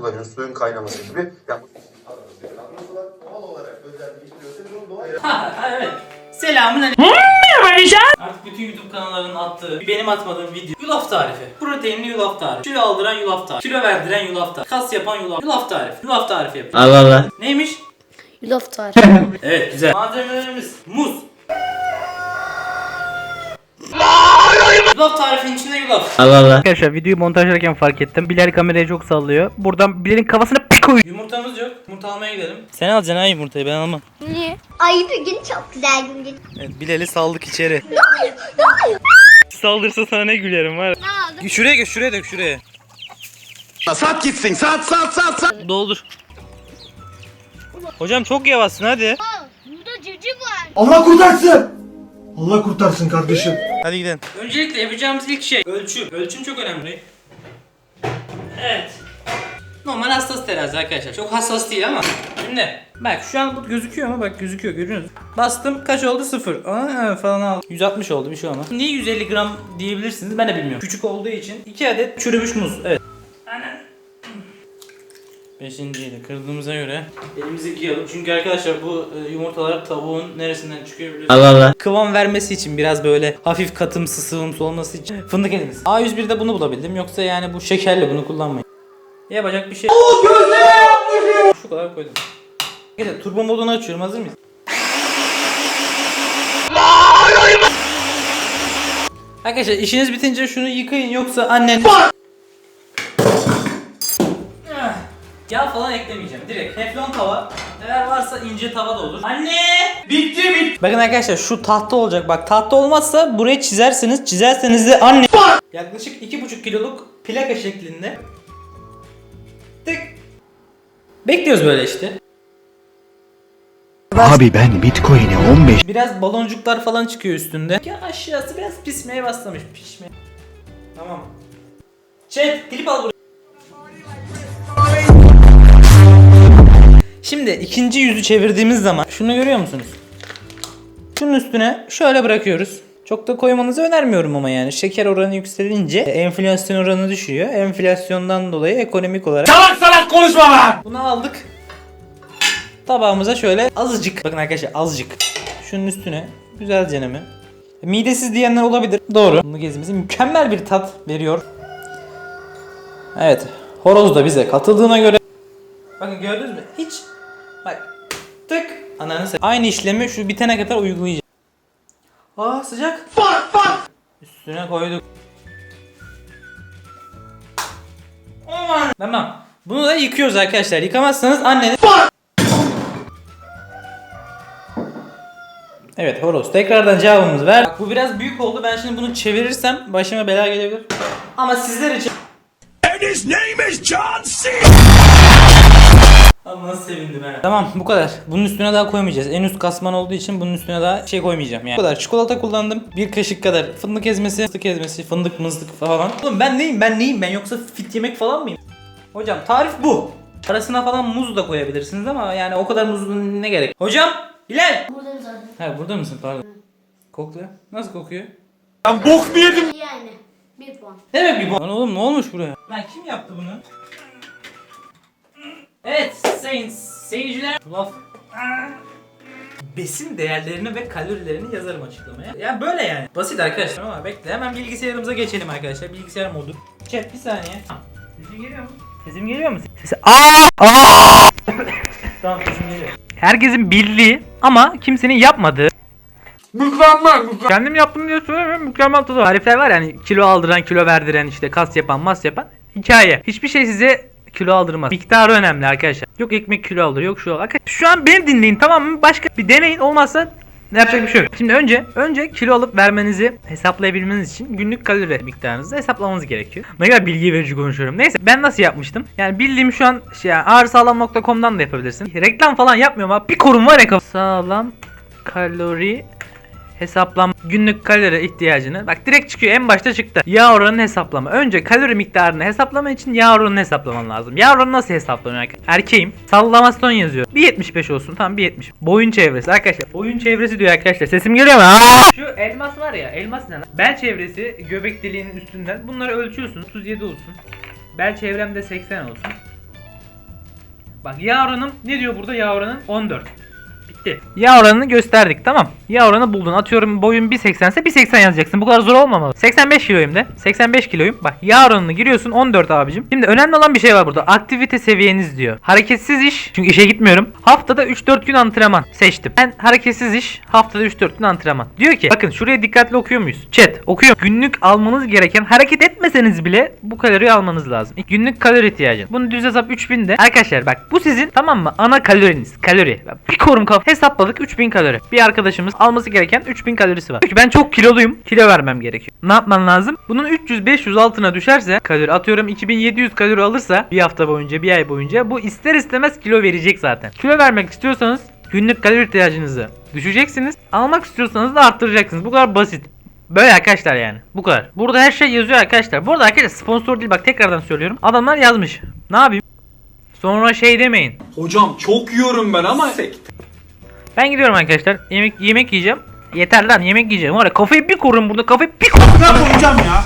kullanıyoruz suyun kaynaması gibi. Yani bu. Doğal olarak Ha, evet. Selamun aleyküm. Artık bütün YouTube kanallarının attığı, benim atmadığım video. Yulaf tarifi. Proteinli yulaf tarifi. Kilo aldıran yulaf tarifi. Kilo verdiren yulaf tarifi. Kas yapan yulaf. Yulaf tarifi. Yulaf tarifi yapıyor. Allah Allah. Neymiş? Yulaf tarifi. Evet güzel. Malzemelerimiz muz. Yulaf tarifinin içinde yulaf. Allah Allah. Arkadaşlar videoyu montajlarken fark ettim. Bilal kamerayı çok sallıyor. Buradan Bilal'in kafasına bir koyuyor. Yumurtamız yok. Yumurta almaya gidelim. Sen alacaksın ha yumurtayı ben almam. Niye? Ay bir gün çok güzel gün geçti. Evet Bilal'i saldık içeri. Saldırsa sana ne gülerim var. Ne oldu? Şuraya gö şuraya dök şuraya. Sat gitsin sat sat sat sat. Doldur. Hocam çok yavaşsın hadi. Aa, burada civciv var. Allah kurtarsın. Allah kurtarsın kardeşim. Hadi gidelim. Öncelikle yapacağımız ilk şey ölçü. Ölçüm çok önemli. Evet. Normal hassas terazi arkadaşlar. Çok hassas değil ama. Şimdi bak şu an bu gözüküyor mu? Bak gözüküyor görüyorsunuz. Bastım kaç oldu? Sıfır. Aa, falan aldı. 160 oldu bir şey olmaz. Niye 150 gram diyebilirsiniz ben de bilmiyorum. Küçük olduğu için 2 adet çürümüş muz. Evet. Beşinciyi de kırdığımıza göre elimizi yıkayalım. Çünkü arkadaşlar bu e, yumurtalar tavuğun neresinden çıkıyor biliyorsunuz. Allah Allah. Kıvam vermesi için biraz böyle hafif katımsı sıvımsı olması için fındık elimiz. A101'de bunu bulabildim. Yoksa yani bu şekerli bunu kullanmayın. Yapacak bir şey. Şu kadar koydum. Gel turbo modunu açıyorum. Hazır mıyız? Arkadaşlar işiniz bitince şunu yıkayın yoksa annen... Ah, Yağ falan eklemeyeceğim. Direkt teflon tava. Eğer varsa ince tava da olur. Anne! Bitti bitti. Bakın arkadaşlar şu tahta olacak. Bak tahta olmazsa buraya çizersiniz. Çizerseniz de anne. Yaklaşık 2,5 kiloluk plaka şeklinde. Tık. Bekliyoruz böyle işte. Abi ben Bitcoin'e 15 Biraz baloncuklar falan çıkıyor üstünde. Ya aşağısı biraz pişmeye başlamış. Pişmeye. Tamam. Chat klip al buraya. Şimdi ikinci yüzü çevirdiğimiz zaman şunu görüyor musunuz? Şunun üstüne şöyle bırakıyoruz. Çok da koymanızı önermiyorum ama yani şeker oranı yükselince enflasyon oranı düşüyor. Enflasyondan dolayı ekonomik olarak Salak salak konuşma lan! Bunu aldık. Tabağımıza şöyle azıcık bakın arkadaşlar azıcık şunun üstüne güzelce mi? Midesiz diyenler olabilir. Doğru. Bunu gezimizi mükemmel bir tat veriyor. Evet. Horoz da bize katıldığına göre Bakın gördünüz mü? Hiç bak tık ananı se- Aynı işlemi şu bitene kadar uygulayacağım. Aa sıcak. Fuck fuck. Üstüne koyduk. Aman. Tamam. Bunu da yıkıyoruz arkadaşlar. Yıkamazsanız anneniz Evet horoz. Tekrardan cevabımızı ver. Bak bu biraz büyük oldu. Ben şimdi bunu çevirirsem başıma bela gelebilir. Ama sizler için Ama nasıl sevindim he. Tamam bu kadar. Bunun üstüne daha koymayacağız. En üst kasman olduğu için bunun üstüne daha şey koymayacağım yani. Bu kadar. Çikolata kullandım. Bir kaşık kadar fındık ezmesi, fıstık ezmesi, fındık mızlık falan. Oğlum ben neyim? Ben neyim? Ben yoksa fit yemek falan mıyım? Hocam tarif bu. Arasına falan muz da koyabilirsiniz ama yani o kadar muzun ne gerek? Hocam! Bilal! Buradayım zaten. Ha burada mısın? Pardon. Kokluyor. Nasıl kokuyor? Yani. Bir puan. Ne demek bir bu? Lan oğlum ne olmuş buraya? Lan kim yaptı bunu? Evet sayın seyirciler. Laf. Besin değerlerini ve kalorilerini yazarım açıklamaya. Yani böyle yani. Basit arkadaşlar ama bekle hemen bilgisayarımıza geçelim arkadaşlar. Bilgisayar modu. Chat bir saniye. Sesim geliyor mu? Sesim geliyor mu? Sesi aa aa. Tamam sesim geliyor. Herkesin bildiği ama kimsenin yapmadığı. Mükemmel Kendim yaptım diye söylemiyorum mükemmel tadı. Tarifler var yani kilo aldıran, kilo verdiren, işte kas yapan, mas yapan. Hikaye. Hiçbir şey size kilo aldırmaz. Miktarı önemli arkadaşlar. Yok ekmek kilo alır, yok şu alır. Şu an beni dinleyin tamam mı? Başka bir deneyin olmazsa Yapacak bir şey yok. Şimdi önce önce kilo alıp vermenizi hesaplayabilmeniz için günlük kalori miktarınızı hesaplamanız gerekiyor. Ne kadar bilgi verici konuşuyorum. Neyse ben nasıl yapmıştım? Yani bildiğim şu an şey yani ağırsağlam.com'dan da yapabilirsin. Reklam falan yapmıyorum ama bir korum var ya. Sağlam kalori hesaplam günlük kalori ihtiyacını bak direkt çıkıyor en başta çıktı. Yağ oranını hesaplama. Önce kalori miktarını hesaplama için yağ oranını hesaplaman lazım. Yağ oranı nasıl hesaplanıyor? Erkeğim. Sallamasyon yazıyor. 1.75 olsun. Tamam 1.70. Boyun çevresi arkadaşlar. Boyun çevresi diyor arkadaşlar. Sesim geliyor mu? Aa! Şu elmas var ya. Elmas ne lan? Bel çevresi göbek deliğinin üstünden. Bunları ölçüyorsun. 37 olsun. Bel çevremde 80 olsun. Bak yağ oranım ne diyor burada yağ oranım 14. Bitti. Yağ oranını gösterdik tamam. Yağ oranı buldun. Atıyorum boyun 1.80 ise 1.80 yazacaksın. Bu kadar zor olmamalı. 85 kiloyum de. 85 kiloyum. Bak yağ oranını giriyorsun 14 abicim. Şimdi önemli olan bir şey var burada. Aktivite seviyeniz diyor. Hareketsiz iş. Çünkü işe gitmiyorum. Haftada 3-4 gün antrenman seçtim. Ben hareketsiz iş haftada 3-4 gün antrenman. Diyor ki bakın şuraya dikkatli okuyor muyuz? Chat okuyor. Günlük almanız gereken hareket etmeseniz bile bu kaloriyi almanız lazım. Günlük kalori ihtiyacın. Bunu düz hesap 3000 de. Arkadaşlar bak bu sizin tamam mı? Ana kaloriniz. Kalori. Bir korum kafa hesapladık 3000 kalori. Bir arkadaşımız alması gereken 3000 kalorisi var. Çünkü ben çok kiloluyum. Kilo vermem gerekiyor. Ne yapman lazım? Bunun 300-500 altına düşerse kalori atıyorum 2700 kalori alırsa bir hafta boyunca bir ay boyunca bu ister istemez kilo verecek zaten. Kilo vermek istiyorsanız günlük kalori ihtiyacınızı düşeceksiniz. Almak istiyorsanız da arttıracaksınız. Bu kadar basit. Böyle arkadaşlar yani. Bu kadar. Burada her şey yazıyor arkadaşlar. Bu arada arkadaşlar sponsor değil bak tekrardan söylüyorum. Adamlar yazmış. Ne yapayım? Sonra şey demeyin. Hocam çok yiyorum ben ama Ben gidiyorum arkadaşlar. Yemek yemek yiyeceğim. Yeter lan yemek yiyeceğim. Var ya kafayı bir korun burada. Kafayı bir korun. Ne koyacağım ya?